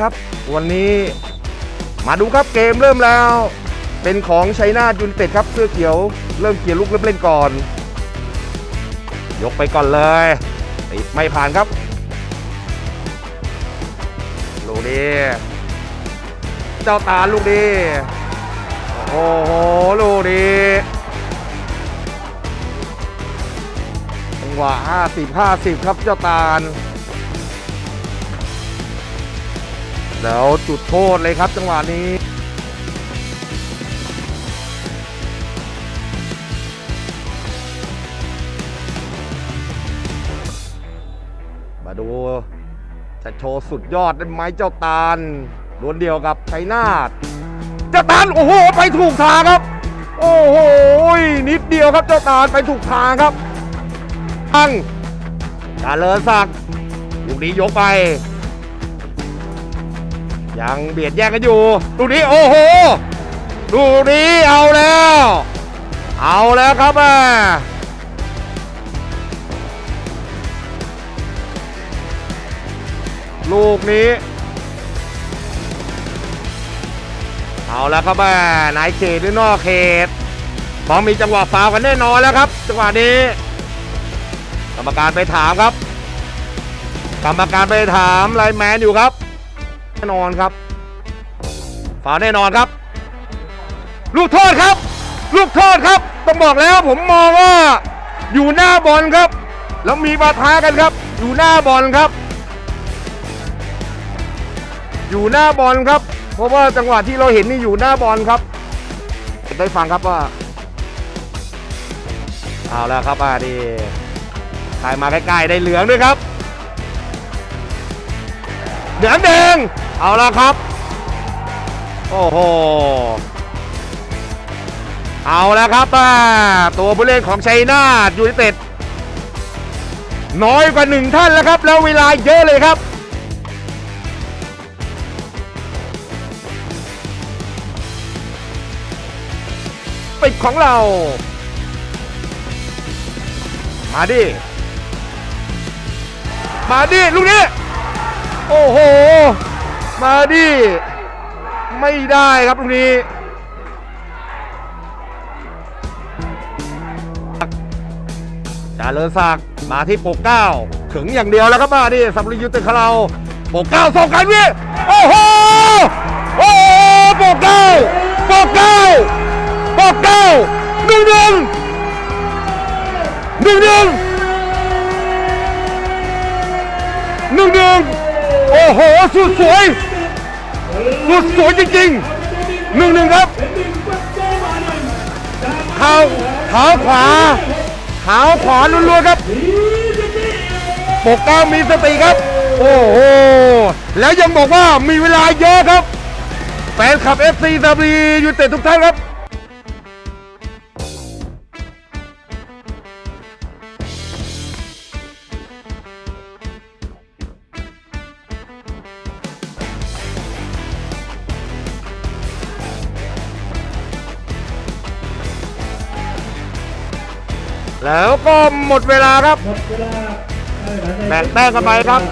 ครับ วันนี้มาดูครับเกมเริ่มแล้ว เป็นของชัยนาทยูนเต็ดครับเสื้อเขียวเริ่มเกียร์ลุกเริ่มเล่นก่อน ยกไปก่อนเลยติดไม่ผ่านครับลูกนี้เจ้าตาลูกนี้โอ้โหลูกนี้จังหวะ50 50 ครับเจ้าตาล แล้วจุดโทษเลยครับจังหวะนี้มาดูจะโชว์สุดยอดได้ไหมเจ้าตาลดวลเดียวกับชัยนาทเจ้าตาลโอ้โหไปถูกทางครับ โอ้โหนิดเดียวครับเจ้าตาลไปถูกทางครับทังจาเลอศักดิ์ลูกนี้ยกไป ยังเบียดแย่งกันอยู่ลูกนี้โอ้โหลูกนี้เอาแล้ว เอาแล้วครับแม่ลูกนี้ เอาแล้วครับแม่ไหนเขตหรือนอกเขตพอมีจังหวะฟาวกันแน่นอนแล้วครับ จังหวะนี้ กรรมการไปถามครับ กรรมการไปถามไลแมนอยู่ครับ แน่นอนครับฝาแน่นอนครับ ลูกโทษครับ ลูกโทษครับ ต้องบอกแล้วผมมองว่าอยู่หน้าบอลครับ แล้วมีปะทะกันครับ อยู่หน้าบอลครับ อยู่หน้าบอลครับ เพราะว่าจังหวะที่เราเห็นนี่อยู่หน้าบอลครับได้ฟังครับว่าเอาแล้วครับอ่าดีใครมาใกล้ๆได้เหลืองด้วยครับ เหลืองแดง เอาละครับ โอ้โห เอาล้วครับตัวผู้เล่นของชัยนาทยูไนเต็ดน้อยกว่าหนึ่งท่านแล้วครับ แล้วเวลาเยอะเลยครับ ปิดของเรา มาดิ มาดิ ลูกนี้ โอ้โห มาดิ ไม่ได้ครับตรงนี้ จาเลอศักดิ์มาที่ปกเก้าถึงอย่างเดียวแล้วครับมาดิสัมฤทธิ์ยุติของเราปกเก้าส่งกันพี่โอ้โห โอ้โหปกเก้าปกเก้าปกเก้าหนึ่งหนึ่งหนึ่งหนึ่งหนึ่งหนึ่ง โอ้โห สุดสวย สุดสวยจริงๆหนึ่งหนึ่งครับเท้าเท้าขวาเท้าขวาล้วนๆครับปกเก้ามีสติครับ โอ้โห แล้วยังบอกว่ามีเวลาเยอะครับ แฟนคลับ FC ซีซาบียูเต็ดทุกท่านครับ แล้วก็หมดเวลาครับหมดเวลาแบ่งแต้มกันไปครับ